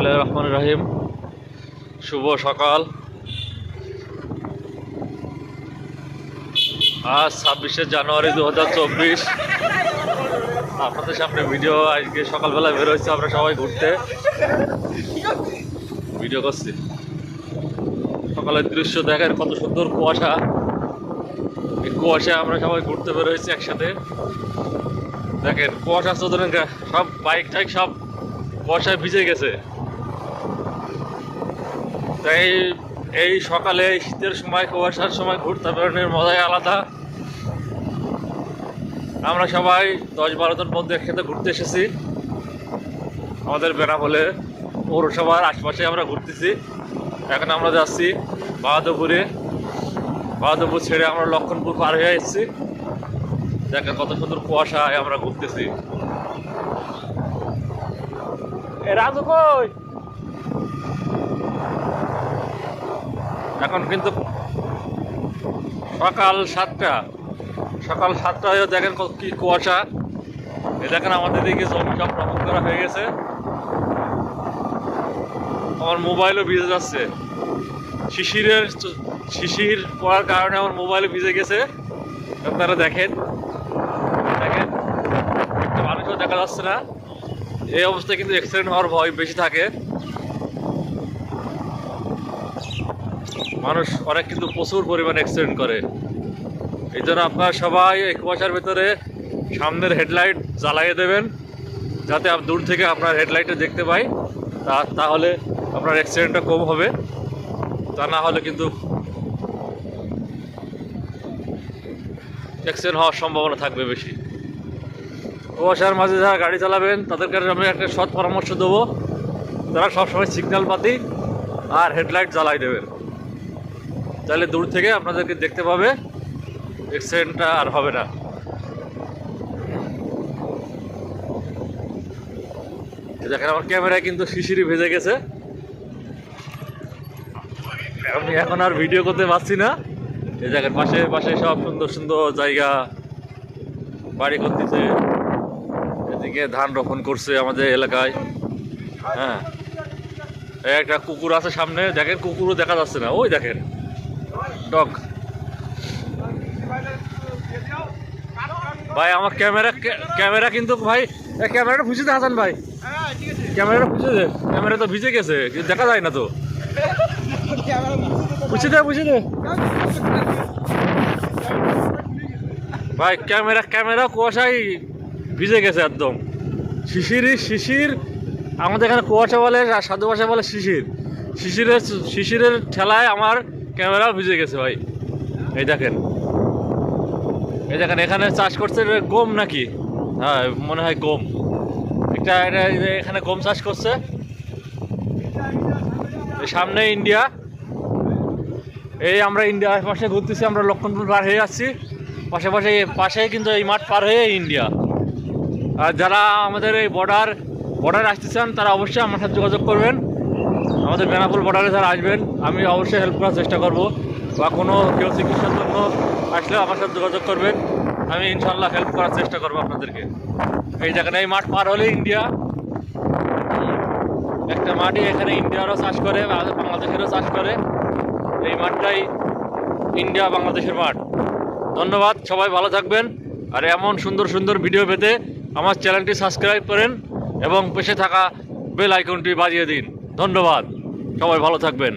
বিসমুল্লাহ রহমান রহিম। শুভ সকাল। আজ ছাব্বিশে জানুয়ারি দু হাজার চব্বিশ। আপনাদের সামনে ভিডিও আজকে সকালবেলা বের হয়েছে, আমরা সবাই ঘুরতে। ভিডিও করছি। সকালের দৃশ্য দেখেন, কত সুন্দর কুয়াশা। এই কুয়াশা আমরা সবাই ঘুরতে বের হয়েছি একসাথে। দেখেন, কুয়াশা চোদন সব বাইক টাইক সব কুয়াশায় ভিজে গেছে। তাই এই সকালে শীতের সময়, কুয়াশার সময় ঘুরতে বেরোনোর মজাই আলাদা। আমরা সবাই দশ বারো জন বন্ধু একসাথে ঘুরতে এসেছি। আমাদের বেনাপোলে পৌরসভার আশপাশে আমরা ঘুরতেছি। এখন আমরা যাচ্ছি বাহাদুরপুরে। বাহাদুরপুর ছেড়ে আমরা লক্ষণপুর পার হয়ে এসেছি। দেখেন কত সুন্দর কুয়াশায় আমরা ঘুরতেছি। রাজু কই? এখন কিন্তু সকাল সাতটা সকাল সাতটা হয়ে দেখেন কি কুয়াশা। এ দেখেন আমাদের দিকে জমি সব করা হয়ে গেছে। আমার মোবাইলও ভিজে যাচ্ছে। শিশিরের শিশির পড়ার কারণে আমার মোবাইল ভিজে গেছে। আপনারা দেখেন দেখেন, একটা মানুষও দেখা যাচ্ছে না। এই অবস্থায় কিন্তু অ্যাক্সিডেন্ট হওয়ার ভয় বেশি থাকে। মানুষ অনেক কিন্তু প্রচুর পরিমাণে অ্যাক্সিডেন্ট করে। এই জন্য আপনারা সবাই এই কুয়াশার ভেতরে সামনের হেডলাইট জ্বালাইয়ে দেবেন, যাতে দূর থেকে আপনার হেডলাইটে দেখতে পাই। তা তাহলে আপনার অ্যাক্সিডেন্টটা কম হবে। তা না হলে কিন্তু অ্যাক্সিডেন্ট হওয়ার সম্ভাবনা থাকবে বেশি। কুয়াশার মাঝে যারা গাড়ি চালাবেন, তাদেরকে আমি একটা সৎ পরামর্শ দেবো। তারা সবসময় সিগন্যাল পাতি আর হেডলাইট জ্বালাই দেবেন। তাহলে দূর থেকে আপনাদেরকে দেখতে পাবে অ্যাক্সিডেন্টটা আর হবে না। দেখেন, আমার ক্যামেরায় কিন্তু শিশিরি ভেজে গেছে। আমি এখন আর ভিডিও করতে পারছি না। এই দেখেন, পাশে পাশে সব সুন্দর সুন্দর জায়গা, বাড়ি করতেছে এদিকে ধান রোপণ করছে আমাদের এলাকায়। হ্যাঁ। একটা কুকুর আছে সামনে, দেখেন, কুকুরও দেখা যাচ্ছে না। ওই দেখেন। ডগ ভাই, আমার ক্যামেরা ক্যামেরা কিন্তু ভাই ক্যামেরাটা ফুসে দে হাসান ভাই। ক্যামেরাটা ফুসে দে। ক্যামেরা তো ভিজে গেছে দেখা যায় না তো। ফুসে দে ফুসে দে। ভাই, ক্যামেরা ক্যামেরা কুয়াশায় ভিজে গেছে একদম। শিশিরই শিশির। আমাদের এখানে কুয়াশা বলে, আর সাধু ভাষা বলে শিশির। শিশিরের শিশিরের ঠেলায় আমার ক্যামেরাও ভিজে গেছে ভাই। এই দেখেন। এই দেখেন, এখানে চাষ করছে গম নাকি? হ্যাঁ মনে হয় গম। একটা এটা এখানে গম চাষ করছে। সামনে ইন্ডিয়া। এই আমরা ইন্ডিয়ার পাশে ঘুরতেছি, আমরা লক্ষণপুর পার হয়ে যাচ্ছি। পাশে পাশে পাশে কিন্তু এই মাঠ পার হয়ে ইন্ডিয়া। আর যারা আমাদের এই বর্ডার বর্ডারে আসতে চান, তারা অবশ্যই আমার সাথে যোগাযোগ করবেন। আমাদের বেনাপুর বর্ডারে যারা আসবেন, আমি অবশ্যই হেল্প করার চেষ্টা করব। বা কোনো কেউ চিকিৎসার জন্য আসলে আমার সাথে যোগাযোগ করবেন, আমি ইনশাল্লাহ হেল্প করার চেষ্টা করব আপনাদেরকে। এই জায়গাটা এই মাঠ পার হলে ইন্ডিয়া। একটা মাঠই এখানে ইন্ডিয়ারও চাষ করে বাংলাদেশেরও চাষ করে। এই মাঠটাই ইন্ডিয়া, বাংলাদেশের মাঠ। ধন্যবাদ, সবাই ভালো থাকবেন। আর এমন সুন্দর সুন্দর ভিডিও পেতে আমার চ্যানেলটি সাবস্ক্রাইব করেন এবং পেশে থাকা বেল আইকনটি বাজিয়ে দিন। ধন্যবাদ। সবাই ভালো থাকবেন।